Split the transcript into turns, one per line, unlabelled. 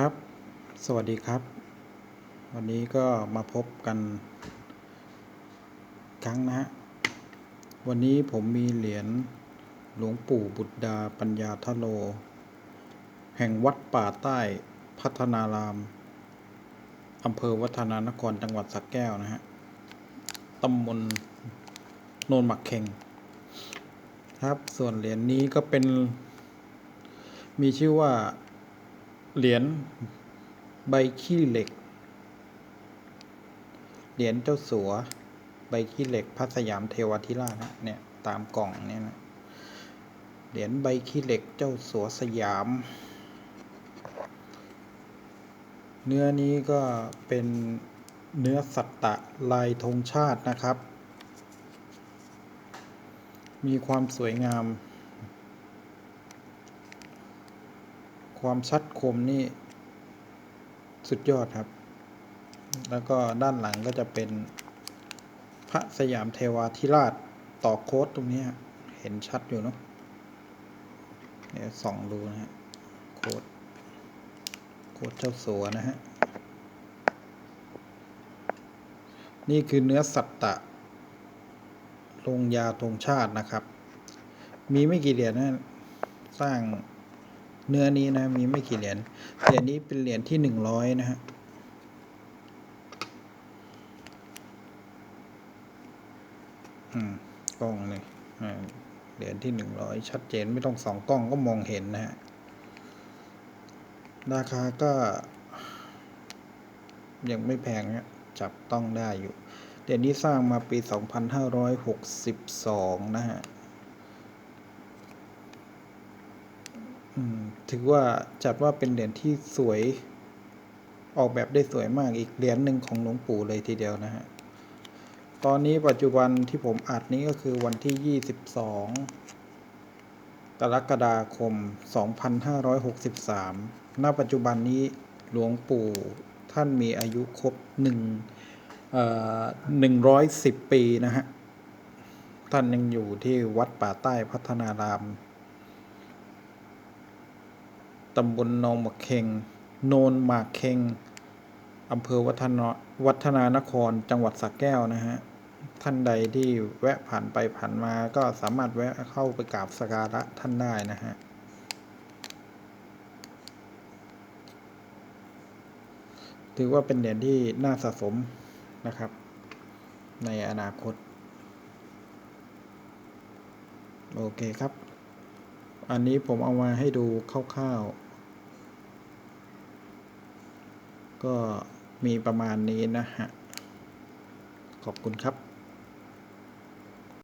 ครับ สวัสดีครับ วันนี้ก็มาพบกัน ครั้งนะฮะ วันนี้ผมมีเหรียญหลวงปู่บุตรดาปัญญาทโล แห่งวัดป่าใต้พัฒนาราม อำเภอวัฒนานครจังหวัดสระแก้วนะฮะ ตำบลโนนหมักเข่ง ครับ ส่วนเหรียญนี้ก็เป็น มีชื่อว่า เหรียญใบขี้เหล็ก เหรียญเจ้าสัว ใบขี้เหล็กพระสยามเทวทิราชนะเนี่ยตามกล่องเนี่ยนะ เหรียญใบขี้เหล็กเจ้าสัวสยาม เนื้อนี้ก็เป็นเนื้อสัตตะลายธงชาตินะครับ มีความสวยงาม ความชัดคมนี่สุดยอดครับ แล้วก็ด้านหลังก็จะเป็นพระสยามเทวาธิราชต่อโค้ดตรงนี้เห็นชัดอยู่เนาะเดี๋ยวส่องดูนะฮะโค้ดโค้ดเจ้าสัวนะฮะ นี่คือเนื้อสัตตะลงยาธงชาตินะครับ มีไม่กี่เหรียญนะสร้าง เนื้อนี้นะมีไม่กี่เหรียญเหรียญนี้เป็นเหรียญที่หนึ่งร้อยนะฮะอืมกล้องเลยอ่าเหรียญที่หนึ่งร้อยชัดเจนไม่ต้องสองกล้องก็มองเห็นนะฮะราคาก็ ยังไม่แพงฮะจับต้องได้อยู่เหรียญนี้สร้างมาปี 2562 นะฮะ อืม ถือว่าจัดว่าเป็นเหรียญที่สวย ออกแบบได้สวยมากอีกเหรียญหนึ่งของหลวงปู่เลยทีเดียวนะฮะ ตอนนี้ปัจจุบันที่ผมอัดนี้ก็คือวันที่ 22 กรกฎาคม 2563 ณ ปัจจุบันนี้หลวงปู่ท่านมีอายุครบหนึ่งเอ่อ110ปีนะฮะ ท่านยังอยู่ที่วัดป่าใต้พัฒนาราม ตำบลหนองมะเค็ง โนนหมากเค็งอำเภอวัฒนาวัฒนานคร จังหวัดสระแก้วนะฮะ ท่านใดที่แวะผ่านไปผ่านมาก็สามารถแวะเข้าไปกราบสกการะท่านได้นะฮะ ถือว่าเป็นเหรียญที่น่าสะสมนะครับ ในอนาคต โอเคครับ อันนี้ผมเอามาให้ดูคร่าวๆ ก็มีประมาณนี้นะฮะ ขอบคุณครับ